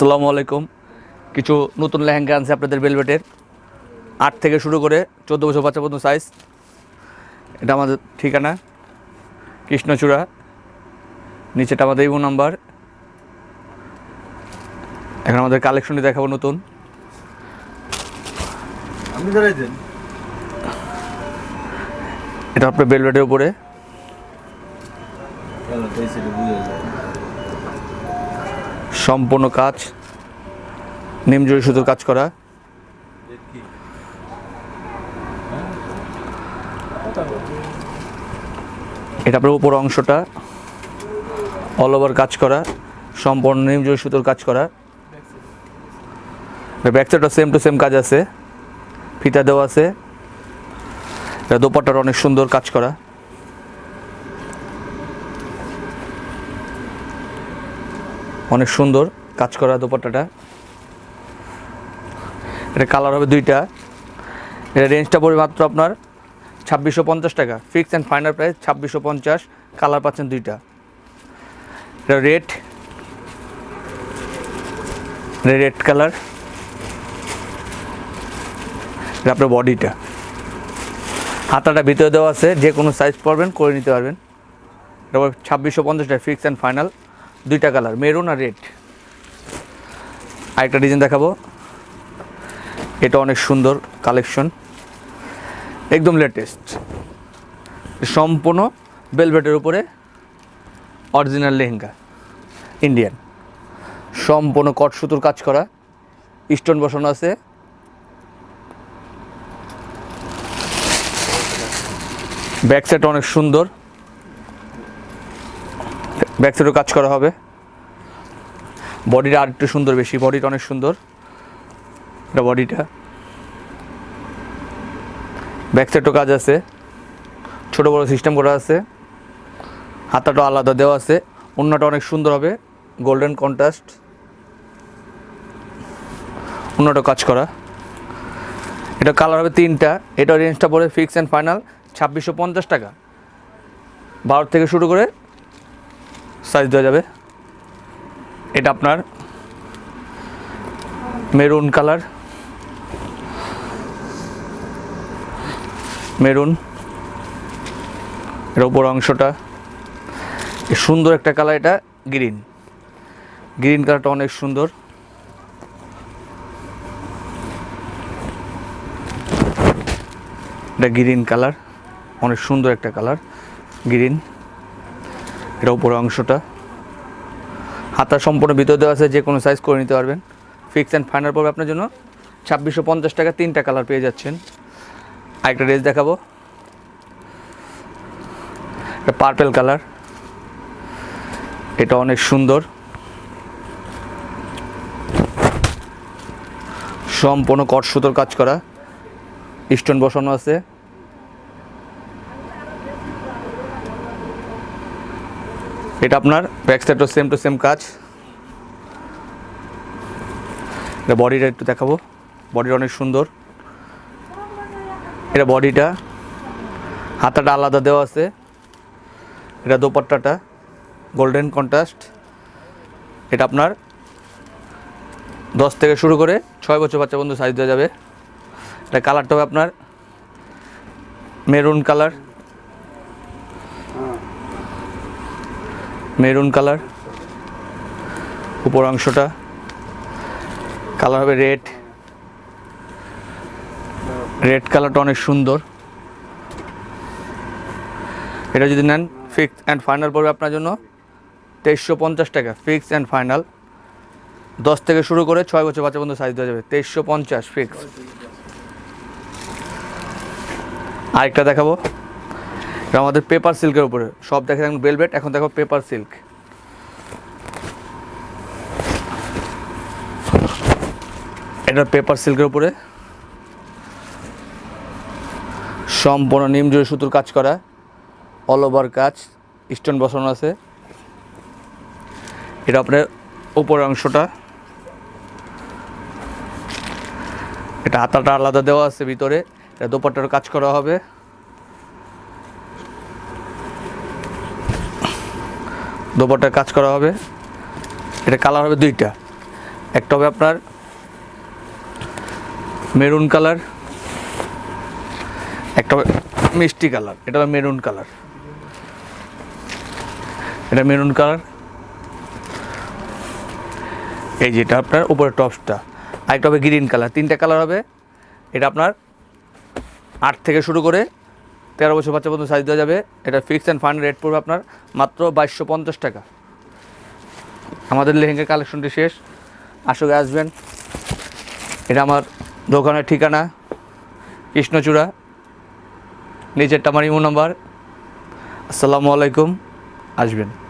আসসালামু আলাইকুম। কিছু নতুন লেহেঙ্গা আনছে আপনাদের বেলভেটের আট থেকে শুরু করে চোদ্দ বছর বাচ্চা পর্যন্ত সাইজ এটা আমাদের ঠিকানা কৃষ্ণচূড়া। নিচেটা আমাদের ইমো নাম্বার এখন আমাদের কালেকশনটি দেখাবো নতুন। এটা আপনার বেলভেটের উপরে। বুঝে সম্পূর্ণ কাজ নিমজুরি সুতোর কাজ করা। এটা আপনার উপর অংশটা অল ওভার কাজ করা, সম্পূর্ণ নিমজুরি সুতোর কাজ করা। ব্যাকসাইডটা সেম টু সেম কাজ আছে, ফিতা দেওয়া আছে। এটা দোপাট্টার অনেক সুন্দর কাজ করা। অনেক সুন্দর কাজ করা দোপাট্টাটা। এটা কালার হবে দুইটা। এটা রেঞ্জটা পড়বে মাত্র আপনার ছাব্বিশশো পঞ্চাশ টাকা। ফিক্স অ্যান্ড ফাইনাল প্রাইস ছাব্বিশশো পঞ্চাশ কালার পাচ্ছেন দুইটা। এটা রেড রেড কালার এটা আপনার বডিটা হাতাটা ভিতরে দেওয়া আছে, যে কোনো সাইজ পড়বেন করে নিতে পারবেন। এটা ছাব্বিশশো পঞ্চাশ টাকা ফিক্স অ্যান্ড ফাইনাল দুইটা কালার, মেরুন আর রেড। আরেকটা ডিজাইন দেখাবো। এটা অনেক সুন্দর কালেকশন একদম লেটেস্ট সম্পূর্ণ বেলভেটের উপরে অরিজিনাল লেহেঙ্গা ইন্ডিয়ান সম্পূর্ণ কট সুতোর কাজ করা স্টোন বসানো আছে। ব্যাক সাইড অনেক সুন্দর। ব্যাক সাইডও কাজ করা হবে। বডিটা আর একটু সুন্দর বেশি। বডিটা অনেক সুন্দর। এটা বডিটা ব্যাক সাইডও কাজ আছে। ছোট, বড় সিস্টেম করা আছে। হাতাটা আলাদা দেওয়া আছে। অন্যটা অনেক সুন্দর হবে। গোল্ডেন কন্ট্রাস্ট অন্যটা কাজ করা। এটা কালার হবে তিনটা। এটা রেঞ্জটা পড়ে ফিক্স অ্যান্ড ফাইনাল ছাব্বিশশো পঞ্চাশ টাকা। বারো থেকে শুরু করে সাইজ দেওয়া যাবে। এটা আপনার মেরুন কালার। মেরুন। এর উপর অংশটা। সুন্দর একটা কালার এটা, গ্রিন। গ্রিন কালারটা অনেক সুন্দর। এটা গ্রিন কালার, অনেক সুন্দর একটা কালার, গ্রিন। এটা উপরে অংশটা। হাতা সম্পূর্ণ ভিতর দেওয়া আছে যে কোনো সাইজ করে নিতে পারবেন। ফিক্স অ্যান্ড ফাইনাল পড়বে আপনার জন্য ছাব্বিশশো পঞ্চাশ টাকা তিনটা কালার পেয়ে যাচ্ছেন। আরেকটা ড্রেস দেখাবো। এটা পার্পেল কালার এটা অনেক সুন্দর। সম্পূর্ণ কট সুতোর কাজ করা। স্টোন বসানো আছে। এটা আপনার ব্যাক সাইডও সেম টু সেম কাজ। এটা বডিটা একটু দেখাবো। বডিটা অনেক সুন্দর। এটা বডিটা হাতাটা আলাদা দেওয়া আছে। এটা দোপাট্টাটা। গোল্ডেন কন্ট্রাস্ট এটা আপনার দশ থেকে শুরু করে ছয় বছর বাচ্চা বন্ধু সাইজ দেওয়া যাবে। এটা কালারটা হবে আপনার মেরুন কালার মেরুন কালার, উপর অংশটা কালার হবে রেড। রেড কালারটা অনেক সুন্দর। এটা যদি নেন ফিক্স অ্যান্ড ফাইনাল পড়বে আপনার জন্য তেইশশো পঞ্চাশ টাকা, ফিক্স অ্যান্ড ফাইনাল। দশ থেকে শুরু করে ছয় বছর বাচ্চা পর্যন্ত সাইজ দেওয়া যাবে, তেইশশো পঞ্চাশ, ফিক্স। আরেকটা দেখাবো। আমাদের পেপার সিল্কের উপরে। সব দেখে থাকুন বেলভেট এখন দেখো পেপার সিল্ক এটা পেপার সিল্কের উপরে। সম্পূর্ণ নিমজুরি সুতোর কাজ করা। অল ওভার কাজ স্টোন বসানো আছে। এটা আপনার উপরের অংশটা। এটা হাতাটা আলাদা দেওয়া আছে ভিতরে। এটা দোপাট্টার কাজ করা হবে। দোপাট্টার কাজ করা হবে। এটা কালার হবে দুইটা। একটা হবে আপনার মেরুন কালার, একটা মিষ্টি কালার, এটা হবে মেরুন কালার। এটা মেরুন কালার। এই যেটা আপনার উপরে টপসটা। আরেকটা হবে গ্রিন কালার, তিনটা কালার হবে। এটা আপনার আট থেকে শুরু করে তেরো বছর বাচ্চা পর্যন্ত সাইজ দেওয়া যাবে। এটা ফিক্স অ্যান্ড ফান্ড রেট পড়বে আপনার মাত্র বাইশশো পঞ্চাশ টাকা। আমাদের লেহেঙ্গা কালেকশনটি শেষ। আসলে আসবেন। এটা আমার দোকানের ঠিকানা, কৃষ্ণচূড়া। নিচেরটা আমার ইমো নাম্বার। আসসালামু আলাইকুম। আসবেন।